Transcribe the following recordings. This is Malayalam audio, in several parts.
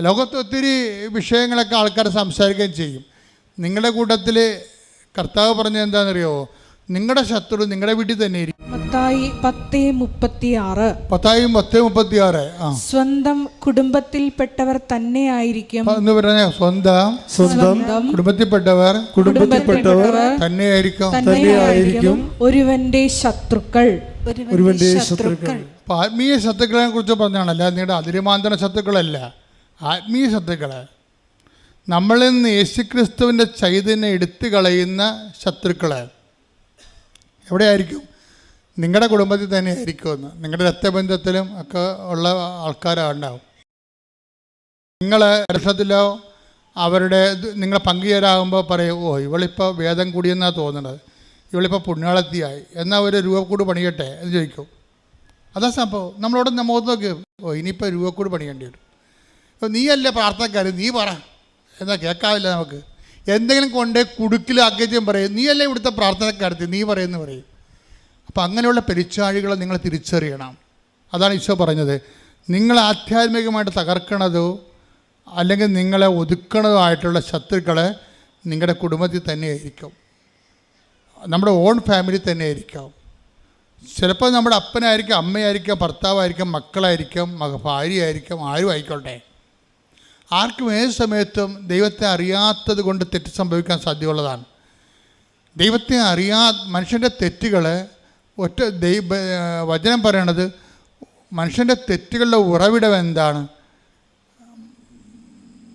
ലോകത്ത് ഒത്തിരി വിഷയങ്ങളൊക്കെ ആൾക്കാർ സംസാരിക്കുകയും ചെയ്യും. നിങ്ങളുടെ കൂട്ടത്തിൽ കർത്താവ് പറഞ്ഞത് എന്താണെന്നറിയോ? നിങ്ങളുടെ ശത്രു നിങ്ങളുടെ വീട്ടിൽ തന്നെ ഇരിക്കും. പത്തേ പത്തായും പത്ത് മുപ്പത്തി ആറ് ആ. സ്വന്തം കുടുംബത്തിൽപ്പെട്ടവർ തന്നെ ആയിരിക്കും. എന്ന് പറഞ്ഞ സ്വന്തം സ്വന്തം കുടുംബത്തിൽപ്പെട്ടവർ കുടുംബത്തിൽപ്പെട്ടവർ തന്നെയായിരിക്കും തന്നെയായിരിക്കും ഒരുവന്റെ ശത്രുക്കൾ. ഒരുവന്റെ ശത്രുക്കൾ. ആത്മീയ ശത്രുക്കളെ കുറിച്ച് പറഞ്ഞാണല്ല നിങ്ങളുടെ അതിരുമാന്തര ശത്രുക്കളല്ല. ആത്മീയ ശത്രുക്കൾ നമ്മളിൽ നിന്ന് യേശുക്രിസ്തുവിന്റെ ചൈതന്യം എടുത്തു കളയുന്ന ശത്രുക്കൾ എവിടെയായിരിക്കും? നിങ്ങളുടെ കുടുംബത്തിൽ തന്നെ ആയിരിക്കുമെന്ന് നിങ്ങളുടെ രക്തബന്ധത്തിലും ഒക്കെ ഉള്ള ആൾക്കാരുണ്ടാവും. നിങ്ങൾ രസത്തിലോ അവരുടെ നിങ്ങൾ പങ്കുചേരാകുമ്പോൾ പറയും ഓ ഇവളിപ്പോൾ വേദം കൂടിയെന്നാണ് തോന്നുന്നത് ഇവളിപ്പോൾ പുണ്യാളത്തിയായി. എന്നാൽ ഒരു രൂപക്കൂട് പണിയട്ടെ? എന്ന് ചോദിക്കും. അതാ സംഭവം. നമ്മളോട് മുഖത്ത് നോക്കി ഓ ഇനിയിപ്പോൾ രൂപക്കൂട് പണിയേണ്ടി വരും. നീയല്ലേ പ്രാർത്ഥനക്കാരൻ നീ പറ. എന്നാ കേൾക്കാവില്ല നമുക്ക്. എന്തെങ്കിലും കൊണ്ട് കുടുക്കിലാക്കിയും പറയും. നീയല്ലേ ഇവിടുത്തെ പ്രാർത്ഥനക്കാരത്തി നീ പറയുമെന്ന് പറയും. അപ്പം അങ്ങനെയുള്ള പെരിച്ചാഴികളെ നിങ്ങൾ തിരിച്ചറിയണം. അതാണ് ഈശോ പറഞ്ഞത്. നിങ്ങൾ ആധ്യാത്മികമായിട്ട് തകർക്കണതോ അല്ലെങ്കിൽ നിങ്ങളെ ഒതുക്കണതോ ആയിട്ടുള്ള ശത്രുക്കളെ നിങ്ങളുടെ കുടുംബത്തിൽ തന്നെയായിരിക്കും. നമ്മുടെ ഓൺ ഫാമിലി തന്നെ ആയിരിക്കാം ചിലപ്പോൾ നമ്മുടെ അപ്പനായിരിക്കാം അമ്മയായിരിക്കാം ഭർത്താവായിരിക്കാം മക്കളായിരിക്കാം മക ഭാര്യയായിരിക്കാം ആരും ആയിക്കോട്ടെ ആർക്കും ഏത് സമയത്തും ദൈവത്തെ അറിയാത്തത് കൊണ്ട് തെറ്റ് സംഭവിക്കാൻ സാധ്യതയുള്ളതാണ്. ദൈവത്തെ അറിയാ മനുഷ്യന്റെ തെറ്റുകൾ ഒറ്റ ദൈവ വചനം പറയണത് മനുഷ്യന്റെ തെറ്റുകളുടെ ഉറവിടം എന്താണ്?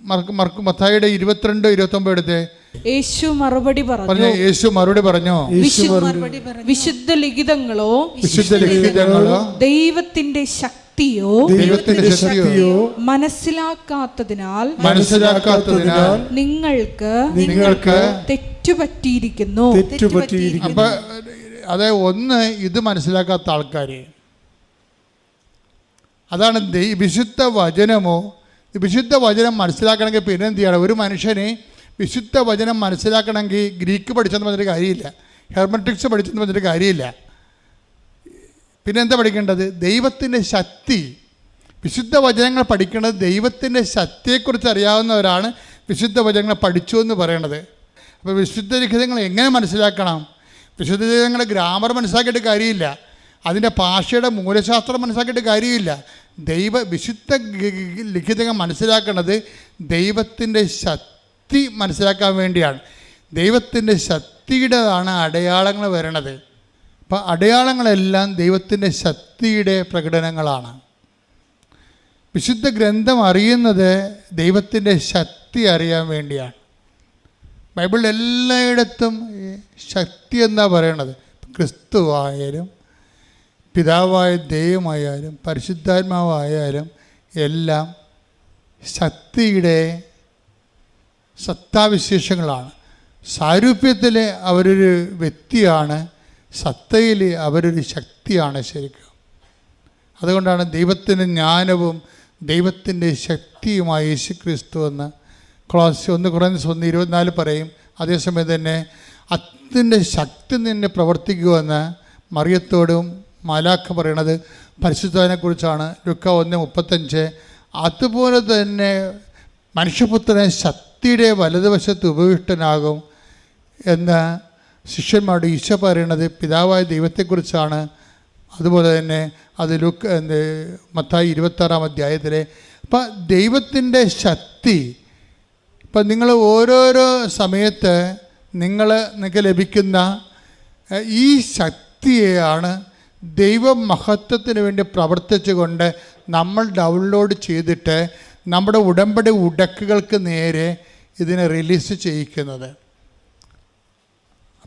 മർക്ക് മർക്ക് മത്തായിയുടെ ഇരുപത്തിരണ്ട് ഇരുപത്തൊമ്പത് എടുത്തേ. യേശു മറുപടി പറഞ്ഞു. യേശു മറുപടി പറഞ്ഞു? വിശുദ്ധ ലിഖിതങ്ങളോ? വിശുദ്ധ ലിഖിതങ്ങളോ? ദൈവത്തിന്റെ ശക്തിയോ ദൈവത്തിന്റെ ശക്തിയോ മനസ്സിലാക്കാത്തതിനാൽ മനസ്സിലാക്കാത്തതിനാൽ നിങ്ങൾക്ക് നിങ്ങൾക്ക് തെറ്റുപറ്റിയിരിക്കുന്നു. തെറ്റുപറ്റിയിരിക്കുന്നു. അപ്പൊ അതെ ഒന്ന് ഇത് മനസ്സിലാക്കാത്ത ആൾക്കാർ അതാണ് വിശുദ്ധ വചനമോ ഈ വിശുദ്ധ വചനം മനസ്സിലാക്കണമെങ്കിൽ പിന്നെ എന്ത് ചെയ്യണം? ഒരു മനുഷ്യന് വിശുദ്ധ വചനം മനസ്സിലാക്കണമെങ്കിൽ ഗ്രീക്ക് പഠിച്ചെന്ന് പറഞ്ഞിട്ട് കാര്യമില്ല. ഹെർമറ്റിക്സ് പഠിച്ചെന്ന് പറഞ്ഞിട്ട് കാര്യമില്ല. പിന്നെ എന്താ പഠിക്കേണ്ടത്? ദൈവത്തിന്റെ ശക്തി. വിശുദ്ധ വചനങ്ങൾ പഠിക്കേണ്ടത് ദൈവത്തിന്റെ ശക്തിയെക്കുറിച്ച് അറിയാവുന്നവരാണ് വിശുദ്ധ വചനങ്ങൾ പഠിച്ചു എന്ന് പറയണത് അപ്പോൾ വിശുദ്ധ ലിഖിതങ്ങൾ എങ്ങനെ മനസ്സിലാക്കണം? വിശുദ്ധ ലിഖിതങ്ങളുടെ ഗ്രാമർ മനസ്സിലാക്കിയിട്ട് കാര്യമില്ല. അതിന്റെ ഭാഷയുടെ മൂലശാസ്ത്രം മനസ്സിലാക്കിയിട്ട് കാര്യമില്ല. ദൈവ വിശുദ്ധ ലിഖിതങ്ങൾ മനസ്സിലാക്കേണ്ടത് ദൈവത്തിന്റെ ശക്തി മനസ്സിലാക്കാൻ വേണ്ടിയാണ്. ദൈവത്തിന്റെ ശക്തിയുടേതാണ് അടയാളങ്ങൾ വരണത് അപ്പോൾ അടയാളങ്ങളെല്ലാം ദൈവത്തിന്റെ ശക്തിയുടെ പ്രകടനങ്ങളാണ്. വിശുദ്ധ ഗ്രന്ഥം അറിയുന്നത് ദൈവത്തിന്റെ ശക്തി അറിയാൻ വേണ്ടിയാണ്. ബൈബിളിൽ എല്ലായിടത്തും ശക്തി എന്നാ പറയണത്? ക്രിസ്തു ആയാലും പിതാവായ ദൈവമായാലും പരിശുദ്ധാത്മാവായാലും എല്ലാം ശക്തിയുടെ സത്താവിശേഷങ്ങളാണ് സാരൂപ്യത്തിൽ അവരൊരു വ്യക്തിയാണ് സത്തയിൽ അവരൊരു ശക്തിയാണ് ശരിക്കും. അതുകൊണ്ടാണ് ദൈവത്തിന്റെ ജ്ഞാനവും ദൈവത്തിന്റെ ശക്തിയുമായി യേശു ക്രിസ്തു എന്ന് ക്ലാസ് ഒന്ന് കുറഞ്ഞ ഒന്ന് ഇരുപത്തിനാല് പറയും. അതേസമയം തന്നെ അത്തിന്റെ ശക്തി നിന്നെ പ്രവർത്തിക്കുമെന്ന് മറിയത്തോടും മാലാഖ പറയണത് പരിശുദ്ധനെക്കുറിച്ചാണ് ലുക്ക ഒന്ന് മുപ്പത്തഞ്ച്. അതുപോലെ തന്നെ മനുഷ്യപുത്രനെ ശക്തിയുടെ വലതുവശത്ത് ഉപവിഷ്ടനാകും എന്ന് ശിഷ്യന്മാരുടെ ഈശോ പറയണത് പിതാവായ ദൈവത്തെക്കുറിച്ചാണ്. അതുപോലെ തന്നെ അത് ലുക്ക് മത്തായി ഇരുപത്താറാം അധ്യായത്തിലെ അപ്പം ദൈവത്തിന്റെ ശക്തി ഇപ്പം നിങ്ങൾ ഓരോരോ സമയത്ത് നിങ്ങൾ നിങ്ങൾക്ക് ലഭിക്കുന്ന ഈ ശക്തിയെയാണ് ദൈവമഹത്വത്തിന് വേണ്ടി പ്രവർത്തിച്ചുകൊണ്ട് നമ്മൾ ഡൗൺലോഡ് ചെയ്തിട്ട് നമ്മുടെ ഉടമ്പടി ഉടക്കുകൾക്ക് നേരെ ഇതിനെ റിലീസ് ചെയ്യിക്കുന്നത്.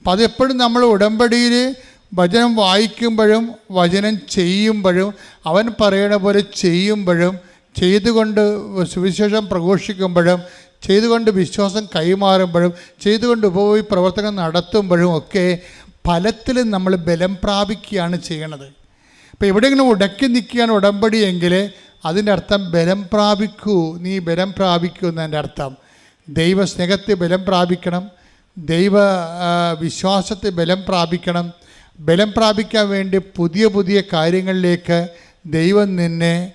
അപ്പം അതെപ്പോഴും നമ്മൾ ഉടമ്പടിയിൽ വചനം വായിക്കുമ്പോഴും വചനം ചെയ്യുമ്പോഴും അവൻ പറയണ പോലെ ചെയ്യുമ്പോഴും ചെയ്തുകൊണ്ട് സുവിശേഷം പ്രഘോഷിക്കുമ്പോഴും ചെയ്തുകൊണ്ട് വിശ്വാസം കൈമാറുമ്പോഴും ചെയ്തുകൊണ്ട് ഉപഭോഗി പ്രവർത്തനം നടത്തുമ്പോഴും ഒക്കെ ഫലത്തിൽ നമ്മൾ ബലം പ്രാപിക്കുകയാണ് ചെയ്യണത്. അപ്പോൾ എവിടെയെങ്കിലും ഉടക്കി നിൽക്കുകയാണ് ഉടമ്പടി എങ്കിൽ അതിന്റെ അർത്ഥം ബലം പ്രാപിക്കൂ. നീ ബലം പ്രാപിക്കൂ എന്നതിന്റെ അർത്ഥം. ദൈവസ്നേഹത്തെ ബലം പ്രാപിക്കണം. ദൈവ വിശ്വാസത്തെ ബലം പ്രാപിക്കണം. ബലം പ്രാപിക്കാൻ വേണ്ടി പുതിയ പുതിയ കാര്യങ്ങളിലേക്ക് ദൈവം നിന്നെ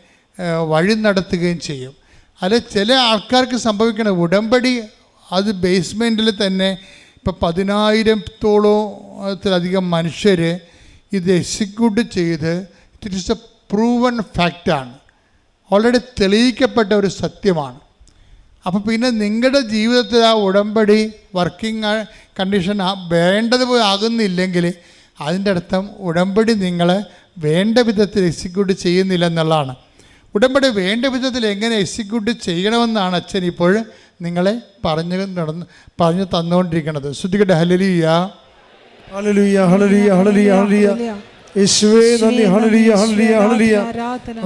വഴി നടത്തുകയും ചെയ്യും. അല്ല ചില ആൾക്കാർക്ക് സംഭവിക്കണം ഉടമ്പടി അത് ബേസ്മെന്റിൽ തന്നെ ഇപ്പം പതിനായിരത്തോളത്തിലധികം മനുഷ്യർ ഇത് എക്സിക്യൂട്ട് ചെയ്ത് ഇറ്റ് ഇസ് എ പ്രൂവൺ ഫാക്റ്റാണ് ഓൾറെഡി തെളിയിക്കപ്പെട്ട ഒരു സത്യമാണ്. അപ്പോൾ പിന്നെ നിങ്ങളുടെ ജീവിതത്തിൽ ആ ഉടമ്പടി വർക്കിംഗ് കണ്ടീഷൻ ആ വേണ്ടത് പോയി ആകുന്നില്ലെങ്കിൽ അതിന്റെ അർത്ഥം ഉടമ്പടി നിങ്ങളെ വേണ്ട വിധത്തിൽ എക്സിക്യൂട്ട് ചെയ്യുന്നില്ല എന്നുള്ളതാണ്. ഉടമ്പടി വേണ്ട വിധത്തിൽ എങ്ങനെ എക്സിക്യൂട്ട് ചെയ്യണമെന്നാണ് അച്ഛൻ ഇപ്പോൾ നിങ്ങളെ പറഞ്ഞു നടന്ന് പറഞ്ഞു തന്നുകൊണ്ടിരിക്കുന്നത്. ശ്രുതികട്ടെ hallelujah hallelujah hallelujah hallelujah hallelujah യേശുവേ നന്ദി hallelujah hallelujah hallelujah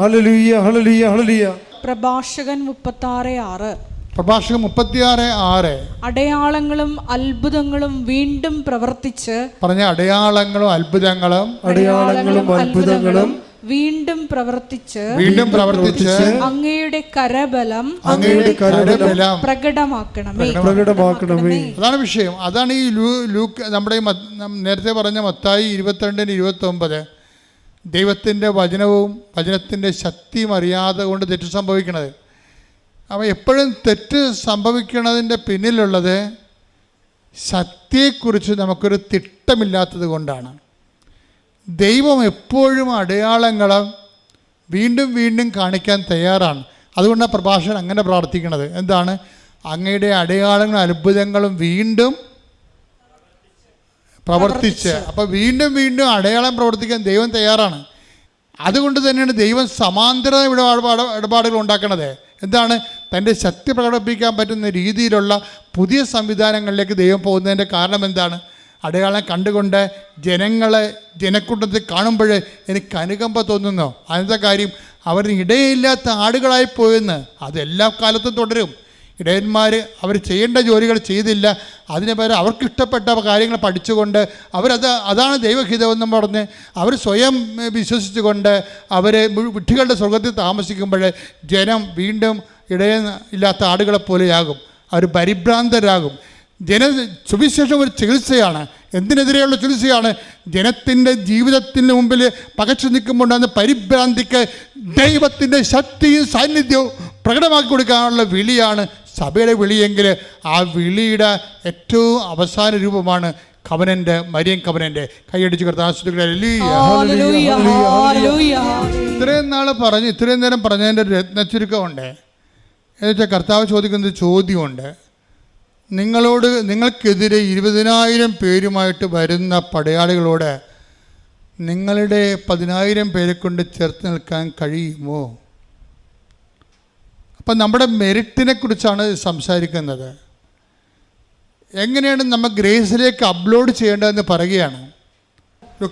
hallelujah hallelujah hallelujah പ്രഭാഷകൻ മുപ്പത്തി ആറ് ആറ്. പ്രഭാഷകൻ മുപ്പത്തിയാറ് ആറ്. അടയാളങ്ങളും അത്ഭുതങ്ങളും വീണ്ടും പ്രവർത്തിച്ച് പറഞ്ഞ അടയാളങ്ങളും അത്ഭുതങ്ങളും അടയാളങ്ങളും അത്ഭുതങ്ങളും വീണ്ടും പ്രവർത്തിച്ച് വീണ്ടും പ്രവർത്തിച്ച് അങ്ങയുടെ കരബലം അങ്ങയുടെ കരബലം പ്രകടമാക്കണമേ. പ്രകടമാക്കണമേ. അതാണ് വിഷയം. അതാണ് ഈ ലൂ ലൂക്ക് നമ്മുടെ നേരത്തെ പറഞ്ഞ മത്തായി ഇരുപത്തിരണ്ടിന് ഇരുപത്തി ഒമ്പത് ദൈവത്തിന്റെ വചനവും വചനത്തിന്റെ ശക്തിയും അറിയാതെ കൊണ്ട് തെറ്റ് സംഭവിക്കണത്. അപ്പോൾ എപ്പോഴും തെറ്റ് സംഭവിക്കുന്നതിന്റെ പിന്നിലുള്ളത് ശക്തിയെക്കുറിച്ച് നമുക്കൊരു തിട്ടമില്ലാത്തത് കൊണ്ടാണ്. ദൈവം എപ്പോഴും അടയാളങ്ങളും വീണ്ടും വീണ്ടും കാണിക്കാൻ തയ്യാറാണ്. അതുകൊണ്ടാണ് പ്രഭാഷകൻ അങ്ങനെ പ്രാർത്ഥിക്കുന്നത്. എന്താണ്? അങ്ങയുടെ അടയാളങ്ങളും അത്ഭുതങ്ങളും വീണ്ടും പ്രവർത്തിച്ച് അപ്പോൾ വീണ്ടും വീണ്ടും അടയാളം പ്രവർത്തിക്കാൻ ദൈവം തയ്യാറാണ്. അതുകൊണ്ട് തന്നെയാണ് ദൈവം സമാന്തര ഇടപാട് ഇടപാടുകൾ ഉണ്ടാക്കണത്. എന്താണ്? തന്റെ ശക്തി പ്രകടിപ്പിക്കാൻ പറ്റുന്ന രീതിയിലുള്ള പുതിയ സംവിധാനങ്ങളിലേക്ക് ദൈവം പോകുന്നതിന്റെ കാരണം എന്താണ്? അടയാളം കണ്ടുകൊണ്ട് ജനങ്ങളെ ജനക്കൂട്ടത്തിൽ കാണുമ്പോൾ എനിക്ക് അനുകമ്പ തോന്നുന്നു. അതിന്റെ കാര്യം അവർ ഇടയില്ലാത്ത ആടുകളായി പോയെന്ന് അതെല്ലാ കാലത്തും തുടരും. ഇടയന്മാർ അവർ ചെയ്യേണ്ട ജോലികൾ ചെയ്തില്ല. അതിന് പകരം അവർക്ക് ഇഷ്ടപ്പെട്ട കാര്യങ്ങൾ പഠിച്ചുകൊണ്ട് അവരത് അതാണ് ദൈവഹിതമെന്നും പറഞ്ഞ് അവർ സ്വയം വിശ്വസിച്ചുകൊണ്ട് അവർ വിഡ്ഢികളുടെ സ്വർഗത്തിൽ താമസിക്കുമ്പോൾ ജനം വീണ്ടും ഇടയ ഇല്ലാത്ത ആടുകളെ പോലെയാകും. അവർ പരിഭ്രാന്തരാകും. ജന സുവിശേഷം ഒരു ചികിത്സയാണ്. എന്തിനെതിരെയുള്ള ചികിത്സയാണ്? ജനത്തിന്റെ ജീവിതത്തിന് മുമ്പിൽ പകച്ചു നിൽക്കുമ്പോണ്ടാകുന്ന പരിഭ്രാന്തിക്ക് ദൈവത്തിന്റെ ശക്തിയും സാന്നിധ്യവും പ്രകടമാക്കി കൊടുക്കാനുള്ള വിളിയാണ് സഭയുടെ വിളിയെങ്കിൽ ആ വിളിയുടെ ഏറ്റവും അവസാന രൂപമാണ് കവനന്റെ മരിയൻ കവനന്റെ കൈയടിച്ച് ഹല്ലേലൂയ. ഇത്രയും നാൾ പറഞ്ഞ് ഇത്രയും നേരം പറഞ്ഞതിന്റെ രത്നച്ചുരുക്കമുണ്ട് എന്നുവെച്ചാൽ കർത്താവ് ചോദിക്കുന്ന ചോദ്യമുണ്ട്. നിങ്ങളോട് നിങ്ങൾക്കെതിരെ ഇരുപതിനായിരം പേരുമായിട്ട് വരുന്ന പടയാളികളോട് നിങ്ങളുടെ പതിനായിരം പേരെ കൊണ്ട് ചേർത്ത് നിൽക്കാൻ കഴിയുമോ? അപ്പം നമ്മുടെ മെറിറ്റിനെ കുറിച്ചാണ് സംസാരിക്കുന്നത്. എങ്ങനെയാണ് നമ്മൾ ഗ്രേസിലേക്ക് അപ്ലോഡ് ചെയ്യേണ്ടതെന്ന് പറയുകയാണ്.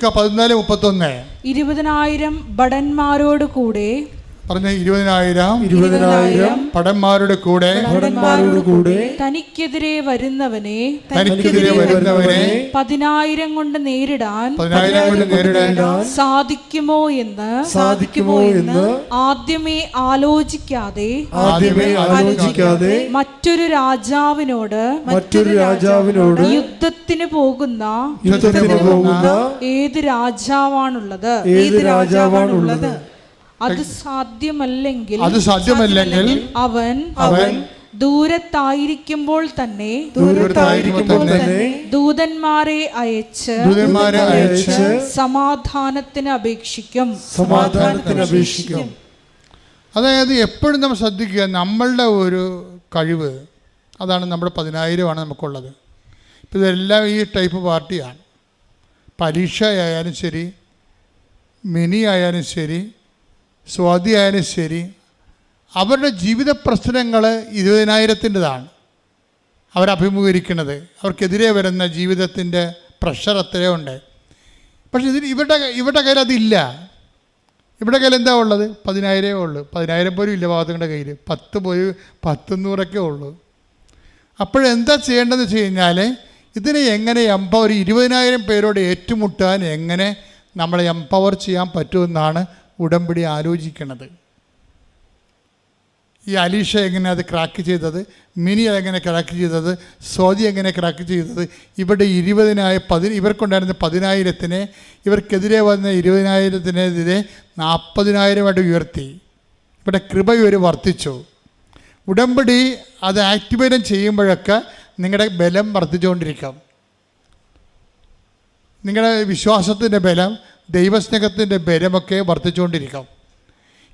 പതിനാല് മുപ്പത്തൊന്ന്. ഇരുപതിനായിരം ഭടന്മാരോട് കൂടെ പറഞ്ഞ ഇരുപതിനായിരം ഇരുപതിനായിരം പടന്മാരുടെ കൂടെ ഭടന്മാരോട് കൂടെ തനിക്കെതിരെ വരുന്നവനെ തനിക്കെതിരെ വരുന്നവനെ പതിനായിരം കൊണ്ട് നേരിടാൻ പതിനായിരം കൊണ്ട് നേരിടാൻ സാധിക്കുമോ എന്ന് സാധിക്കുമോ എന്ന് ആദ്യമേ ആലോചിക്കാതെ ആദ്യമേ ആലോചിക്കാതെ മറ്റൊരു രാജാവിനോട് മറ്റൊരു രാജാവിനോട് യുദ്ധത്തിന് പോകുന്ന യുദ്ധത്തിന് പോകുന്ന ഏത് രാജാവാണുള്ളത്? ഏത് രാജാവാണുള്ളത്? അത് സാധ്യമല്ലെങ്കിൽ അത് സാധ്യമല്ലെങ്കിൽ അവൻ അവൻ ദൂരത്തായിരിക്കുമ്പോൾ തന്നെ ദൂരത്തായിരിക്കുമ്പോൾ തന്നെ ദൂതന്മാരെ അയച്ച് ദൂതന്മാരെ അയച്ച് സമാധാനത്തിന് അപേക്ഷിക്കും. സമാധാനത്തിന് അപേക്ഷിക്കും. അതായത് എപ്പോഴും നമ്മൾ ശ്രദ്ധിക്കുക നമ്മളുടെ ഒരു കഴിവ് അതാണ് നമ്മുടെ പതിനായിരമാണ് നമുക്കുള്ളത്. ഇപ്പം ഇതെല്ലാം ഈ ടൈപ്പ് പാർട്ടിയാണ്. പരീക്ഷ ആയാലും ശരി മിനി ആയാലും ശരി സ്വാതി ആയാലും ശരി അവരുടെ ജീവിത പ്രശ്നങ്ങൾ ഇരുപതിനായിരത്തിന്റെതാണ്. അവരഭിമുഖീകരിക്കുന്നത് അവർക്കെതിരെ വരുന്ന ജീവിതത്തിന്റെ പ്രഷർ അത്രയോ ഉണ്ട് പക്ഷേ ഇതിന് ഇവരുടെ ഇവരുടെ കയ്യിൽ അതില്ല. ഇവിടെ കയ്യിൽ എന്താ ഉള്ളത്? പതിനായിരമേ ഉള്ളൂ. പതിനായിരം പോലും ഇല്ല ഭാഗത്തുങ്ങളുടെ കയ്യിൽ. പത്ത് പോയി പത്തുന്നൂറൊക്കെ ഉള്ളൂ. അപ്പോഴെന്താ ചെയ്യേണ്ടതെന്ന് വെച്ച് കഴിഞ്ഞാൽ ഇതിനെ എങ്ങനെ എംപവർ ഇരുപതിനായിരം പേരോട് ഏറ്റുമുട്ടാൻ എങ്ങനെ നമ്മളെ എംപവർ ചെയ്യാൻ പറ്റുമെന്നാണ് ഉടമ്പടി ആലോചിക്കണത്. ഈ അലീഷ എങ്ങനെ അത് ക്രാക്ക് ചെയ്തത്? മിനി എങ്ങനെ ക്രാക്ക് ചെയ്തത്? സ്വാതി എങ്ങനെ ക്രാക്ക് ചെയ്തത്? ഇവരുടെ ഇരുപതിനായ പതി ഇവർക്കുണ്ടായിരുന്ന പതിനായിരത്തിനെ ഇവർക്കെതിരെ വന്ന ഇരുപതിനായിരത്തിനെതിരെ നാൽപ്പതിനായിരമായിട്ട് ഉയർത്തി. ഇവിടെ കൃപ ഇവർ വർദ്ധിച്ചു. ഉടമ്പടി അത് ആക്ടിവേറ്റ് ചെയ്യുമ്പോഴൊക്കെ നിങ്ങളുടെ ബലം വർദ്ധിച്ചുകൊണ്ടിരിക്കും നിങ്ങളുടെ വിശ്വാസത്തിന്റെ ബലം ദൈവസ്നേഹത്തിന്റെ ബലമൊക്കെ വർദ്ധിച്ചുകൊണ്ടിരിക്കും.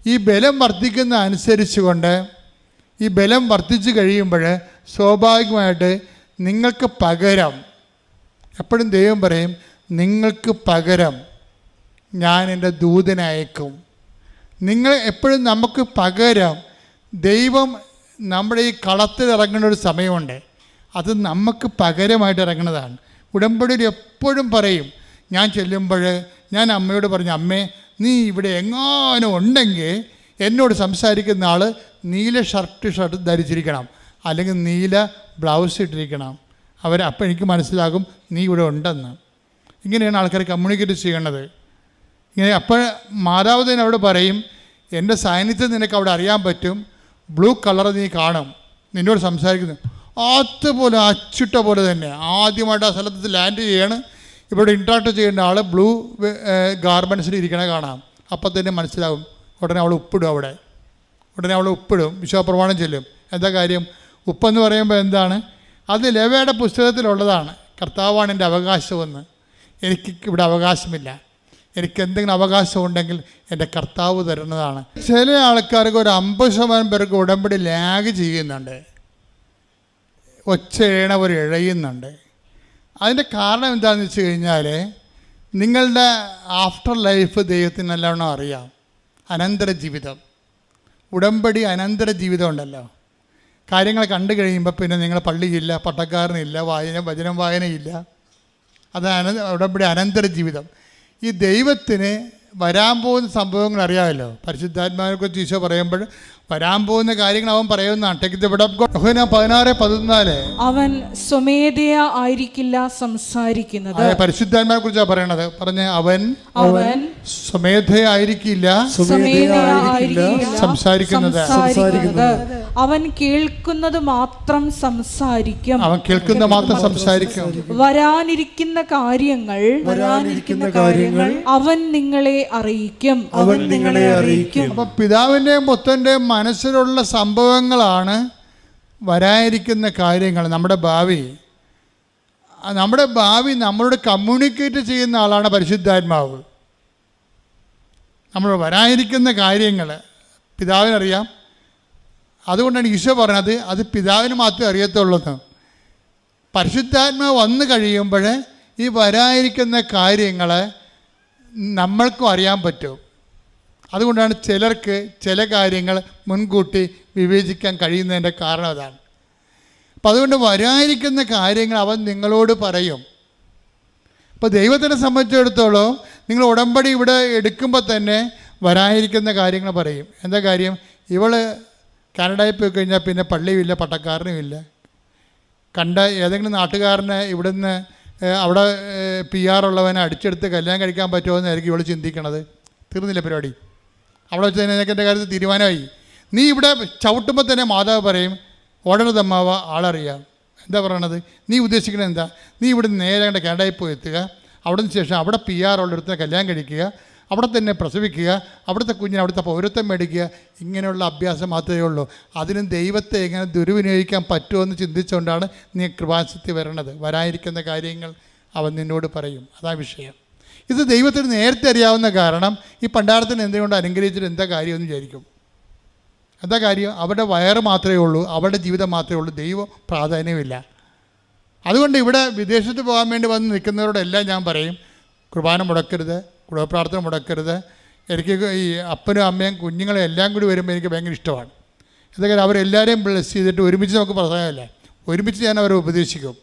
ഈ ബലം വർദ്ധിക്കുന്ന അനുസരിച്ച് കൊണ്ട് ഈ ബലം വർദ്ധിച്ചു കഴിയുമ്പോൾ സ്വാഭാവികമായിട്ട് നിങ്ങൾക്ക് പകരം എപ്പോഴും ദൈവം പറയും നിങ്ങൾക്ക് പകരം ഞാൻ എന്റെ ദൂതനെ അയക്കും. നിങ്ങൾ എപ്പോഴും നമുക്ക് പകരം ദൈവം നമ്മുടെ ഈ കളത്തിൽ ഇറങ്ങുന്ന ഒരു സമയമുണ്ട്. അത് നമുക്ക് പകരമായിട്ട് ഇറങ്ങുന്നതാണ്. ഉടമ്പടിയിൽ എപ്പോഴും പറയും ഞാൻ ചെല്ലുമ്പോൾ ഞാൻ അമ്മയോട് പറഞ്ഞു അമ്മേ നീ ഇവിടെ എങ്ങാനും ഉണ്ടെങ്കിൽ എന്നോട് സംസാരിക്കുന്ന ആൾ നീല ഷർട്ട് ഷർട്ട് ധരിച്ചിരിക്കണം. അല്ലെങ്കിൽ നീല ബ്ലൗസ് ഇട്ടിരിക്കണം. അവർ അപ്പം എനിക്ക് മനസ്സിലാകും നീ ഇവിടെ ഉണ്ടെന്ന്. ഇങ്ങനെയാണ് ആൾക്കാർ കമ്മ്യൂണിക്കേറ്റ് ചെയ്യേണ്ടത് ഇങ്ങനെ അപ്പോൾ മാതാവ് അവിടെ പറയും എന്റെ സാന്നിധ്യം നിനക്ക് അവിടെ അറിയാൻ പറ്റും. ബ്ലൂ കളർ നീ കാണും. നിന്നോട് സംസാരിക്കുന്നു. അതുപോലെ അച്ചുട്ട പോലെ തന്നെ ആദ്യമായിട്ട് ആ സ്ഥലത്ത് ലാൻഡ് ചെയ്യാണ്. ഇവിടെ ഇൻട്രാക്ട് ചെയ്യുന്ന ആൾ ബ്ലൂ ഗാർമെൻസിൽ ഇരിക്കണ കാണാം. അപ്പം തന്നെ മനസ്സിലാവും. ഉടനെ അവൾ ഉപ്പിടും അവിടെ. ഉടനെ അവൾ ഉപ്പിടും. വിശ്വപ്രമാണം ചെല്ലും. എന്താ കാര്യം? ഉപ്പെന്ന് പറയുമ്പോൾ എന്താണ്? അത് ലെവയുടെ പുസ്തകത്തിലുള്ളതാണ്. കർത്താവാണ് എന്റെ അവകാശമെന്ന്. എനിക്ക് ഇവിടെ അവകാശമില്ല. എനിക്ക് എന്തെങ്കിലും അവകാശം ഉണ്ടെങ്കിൽ എന്റെ കർത്താവ് തരുന്നതാണ്. ചില ആൾക്കാർക്ക് ഒരു അമ്പത് ശതമാനം പേർക്ക് ഉടമ്പടി ലാഗ് ചെയ്യുന്നുണ്ട്. ഒച്ചയിണ ഒരു ഇഴയുന്നുണ്ട്. അതിന്റെ കാരണം എന്താണെന്ന് വെച്ച് കഴിഞ്ഞാൽ നിങ്ങളുടെ ആഫ്റ്റർ ലൈഫ് ദൈവത്തിന് നല്ലവണ്ണം അറിയാം. അനന്തര ജീവിതം. ഉടമ്പടി അനന്തര ജീവിതം ഉണ്ടല്ലോ. കാര്യങ്ങൾ കണ്ടു കഴിയുമ്പോൾ പിന്നെ നിങ്ങൾ പള്ളിയില്ല പട്ടക്കാരനില്ല വായന വചനം വായനയില്ല. അത് അന ഉടമ്പടി അനന്തര ജീവിതം. ഈ ദൈവത്തിന് വരാൻ പോകുന്ന സംഭവങ്ങൾ അറിയാമല്ലോ. പരിശുദ്ധാത്മാവിനെ കുറിച്ച് ഈശോ പറയുമ്പോൾ വരാൻ പോകുന്ന കാര്യങ്ങൾ അവൻ പറയുന്നതാണ്. പതിനാറ് പതിനാല്. അവൻ സ്വമേധയ ആയിരിക്കില്ല സംസാരിക്കുന്നത്. അതെ കുറിച്ചാ കുറിച്ചാണ് പറയണത്. പറഞ്ഞ അവൻ അവൻ സ്വമേധയായിരിക്കില്ല സ്വമേധയ ആയിരിക്കില്ല സംസാരിക്കുന്നത്. അവൻ കേൾക്കുന്നത് മാത്രം സംസാരിക്കും. അവൻ കേൾക്കുന്ന മാത്രം സംസാരിക്കും. വരാനിരിക്കുന്ന കാര്യങ്ങൾ വരാനിരിക്കുന്ന കാര്യങ്ങൾ അവൻ നിങ്ങളെ അറിയിക്കും. അവൻ നിങ്ങളെ അറിയിക്കും. അപ്പൊ പിതാവിന്റെയും പുത്രന്റെയും മനസ്സിലുള്ള സംഭവങ്ങളാണ് വരാനിരിക്കുന്ന കാര്യങ്ങൾ നമ്മുടെ ഭാവി. നമ്മുടെ ഭാവി നമ്മളോട് കമ്മ്യൂണിക്കേറ്റ് ചെയ്യുന്ന ആളാണ് പരിശുദ്ധാത്മാവ്. നമ്മൾ വരാനിരിക്കുന്ന കാര്യങ്ങൾ പിതാവിനറിയാം. അതുകൊണ്ടാണ് ഈശോ പറഞ്ഞത് അത് പിതാവിന് മാത്രമേ അറിയത്തുള്ളൂ. പരിശുദ്ധാത്മാവ് വന്നു കഴിയുമ്പോൾ ഈ വരാനിരിക്കുന്ന കാര്യങ്ങൾ നമ്മൾക്കും അറിയാൻ പറ്റും. അതുകൊണ്ടാണ് ചിലർക്ക് ചില കാര്യങ്ങൾ മുൻകൂട്ടി വിവേചിക്കാൻ കഴിയുന്നതിന്റെ കാരണം അതാണ്. അപ്പം അതുകൊണ്ട് വരാനിരിക്കുന്ന കാര്യങ്ങൾ അവൻ നിങ്ങളോട് പറയും. അപ്പോൾ ദൈവത്തിനെ സംബന്ധിച്ചിടത്തോളം നിങ്ങൾ ഉടമ്പടി ഇവിടെ എടുക്കുമ്പോൾ തന്നെ വരാനിരിക്കുന്ന കാര്യങ്ങൾ പറയും. എന്താ കാര്യം? ഇവൾ കാനഡയിൽ പോയി കഴിഞ്ഞാൽ പിന്നെ പള്ളിയുമില്ല പട്ടക്കാരനുമില്ല. കണ്ട ഏതെങ്കിലും നാട്ടുകാരനെ ഇവിടുന്ന് അവിടെ പി ആർ ഉള്ളവനെ അടിച്ചെടുത്ത് കല്യാണം കഴിക്കാൻ പറ്റുമോ എന്നായിരിക്കും ഇവൾ ചിന്തിക്കണത്. തീർന്നില്ല പരിപാടി? അവിടെ വെച്ച് തന്നെ എനിക്ക് എന്റെ കാര്യത്തിൽ തീരുമാനമായി. നീ ഇവിടെ ചവിട്ടുമ്പോൾ തന്നെ മാതാവ് പറയും ഓടണതമ്മാവ ആളറിയാം. എന്താ പറയണത്? നീ ഉദ്ദേശിക്കുന്നത് എന്താ? നീ ഇവിടെ നേരെ കണ്ട കാനഡയിൽ പോയി എത്തുക. അവിടെ നിന്ന് ശേഷം അവിടെ പി ആർ ഉള്ളിടത്ത് കല്യാണം കഴിക്കുക. അവിടെ തന്നെ പ്രസവിക്കുക. അവിടുത്തെ കുഞ്ഞിന് അവിടുത്തെ പൗരത്വം മേടിക്കുക. ഇങ്ങനെയുള്ള അഭ്യാസം മാത്രമേ ഉള്ളൂ. അതിനും ദൈവത്തെ എങ്ങനെ ദുരുവിനിയോഗിക്കാൻ പറ്റുമോ എന്ന് ചിന്തിച്ചുകൊണ്ടാണ് നീ കൃപാസത്തിൽ വരണത്. വരാനിരിക്കുന്ന കാര്യങ്ങൾ അവൻ നിന്നോട് പറയും. അതാ വിഷയം. ഇത് ദൈവത്തിന് നേരത്തെ അറിയാവുന്ന കാരണം ഈ പണ്ടാരത്തിന് എന്തുകൊണ്ട് അനുഗ്രഹിച്ചിട്ട് എന്താ കാര്യമെന്ന് വിചാരിക്കും? എന്താ കാര്യം? അവരുടെ വയറ് മാത്രമേ ഉള്ളൂ അവരുടെ ജീവിതം മാത്രമേ ഉള്ളൂ ദൈവം പ്രാധാന്യമില്ല. അതുകൊണ്ട് ഇവിടെ വിദേശത്ത് പോകാൻ വേണ്ടി വന്ന് നിൽക്കുന്നവരോടെല്ലാം ഞാൻ പറയും കുർബാന മുടക്കരുത് കുടുംബപ്രാർത്ഥന മുടക്കരുത്. എനിക്ക് ഈ അപ്പനും അമ്മയും കുഞ്ഞുങ്ങളും എല്ലാം കൂടി വരുമ്പോൾ എനിക്ക് ഭയങ്കര ഇഷ്ടമാണ്. എന്തെങ്കിലും അവരെല്ലാവരെയും ബ്ലസ് ചെയ്തിട്ട് ഒരുമിച്ച് നമുക്ക് പ്രസംഗമല്ല. ഒരുമിച്ച് ഞാൻ അവരെ ഉപദേശിക്കും.